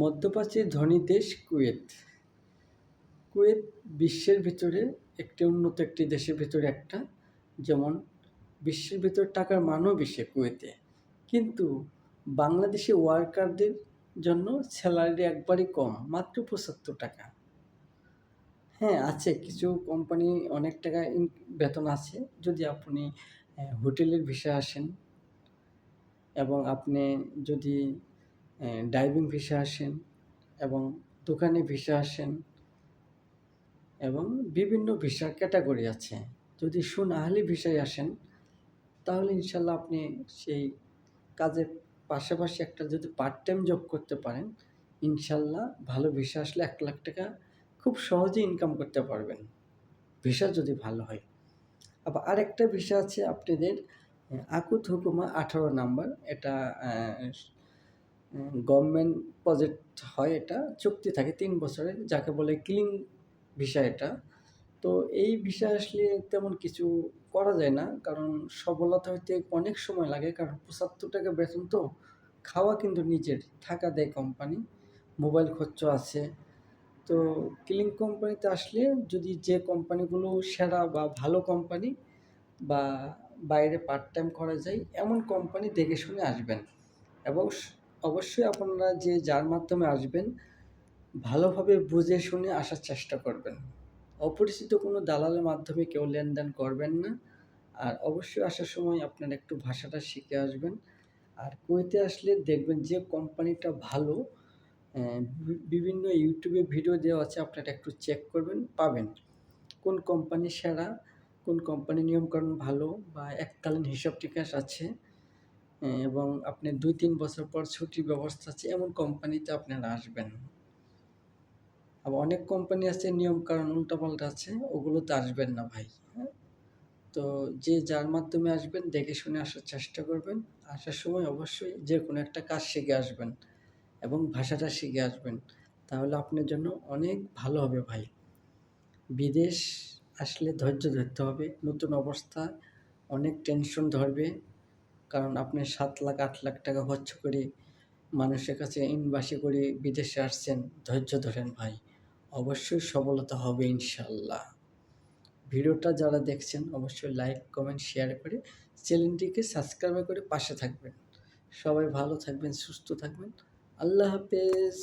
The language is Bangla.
মধ্যপ্রাচ্যের ধনী দেশ কুয়েত। কুয়েত বিশ্বের ভিতরে একটি উন্নত একটি দেশের ভিতরে একটা, যেমন বিশ্বের ভিতরে টাকার মানও বেশি কুয়েতে। কিন্তু বাংলাদেশি ওয়ার্কারদের জন্য স্যালারি একবারই কম, মাত্র পঁচাত্তর টাকা। হ্যাঁ আছে কিছু কোম্পানি অনেক টাকা বেতন আছে, যদি আপনি হোটেলের ভিসা আসেন এবং আপনি যদি ডাইভিং ভিসা আসেন এবং দোকানে ভিসা আসেন এবং বিভিন্ন ভিসার ক্যাটাগরি আছে। যদি সুনাহালি ভিসায় আসেন, তাহলে ইনশাল্লাহ আপনি সেই কাজের পাশাপাশি একটা যদি পার্ট টাইম জব করতে পারেন, ইনশাল্লাহ ভালো ভিসা আসলে এক লাখ টাকা খুব সহজে ইনকাম করতে পারবেন। ভিসা যদি ভালো হয়। আবার আরেকটা ভিসা আছে আপনাদের আকুত হুকুমা আঠারো নাম্বার এটা গভর্নমেন্ট প্রজেক্ট হয় এটা, চুক্তি থাকে তিন বছরের যাকে বলে ক্লিন ভিসা এটা। তো এই ভিসা আসলে তেমন কিছু করা যায় না, কারণ সফলতা হইতে অনেক সময় লাগে, কারণ পঁচাত্তর টাকা বেতন তো খাওয়া কিন্তু নিজের, থাকা দেয় কোম্পানি মোবাইল খরচ আছে। তো ক্লিন কোম্পানিতে আসলে যদি যে কোম্পানিগুলো সেরা বা ভালো কোম্পানি বা বাইরে পার্ট টাইম করা যায়, এমন কোম্পানি দেখে শুনে আসবেন। এবং অবশ্যই আপনারা যে যার মাধ্যমে আসবেন, ভালোভাবে বুঝে শুনে আসার চেষ্টা করবেন। অপরিচিত কোনো দালালের মাধ্যমে কেউ লেনদেন করবেন না। আর অবশ্যই আসার সময় আপনারা একটু ভাষাটা শিখে আসবেন। আর কুয়েতে আসলে দেখবেন যে কোম্পানিটা ভালো বিভিন্ন ইউটিউবে ভিডিও দেওয়া আছে, আপনারা একটু চেক করবেন, পাবেন। কোন কোম্পানি সেরা, কোন কোম্পানি নিয়মকানুন ভালো বা এককালীন হিসাব টিকাস আছে এবং আপনি দুই তিন বছর পর ছুটির ব্যবস্থা আছে, এমন কোম্পানিতে আপনারা আসবেন আবার অনেক কোম্পানি আছে নিয়ম কারণ উল্টাপাল্টা আছে, ওগুলোতে আসবেন না ভাই হ্যাঁ? তো যে যার মাধ্যমে আসবেন, দেখে শুনে আসার চেষ্টা করবেন, আসার সময় অবশ্যই যে কোনো একটা কাজ শিখে আসবেন এবং ভাষাটা শিখে আসবেন, তাহলে আপনার জন্য অনেক ভালো হবে ভাই। বিদেশ আসলে ধৈর্য ধরতে হবে, নতুন অবস্থা, অনেক টেনশন ধরবে কারণ আপনি সাত লাখ, আট লাখ টাকা খরচ করে মানুষের কাছে ইনবাসী করে বিদেশে আসছেন, ধৈর্য ধরেন ভাই। অবশ্যই সফলতা হবে ইনশাল্লাহ ভিডিওটা যারা দেখছেন, অবশ্যই লাইক, কমেন্ট, শেয়ার করে চ্যানেলটিকে সাবস্ক্রাইব করে পাশে থাকবেন। সবাই ভালো থাকবেন, সুস্থ থাকবেন। আল্লাহ হাফেজ।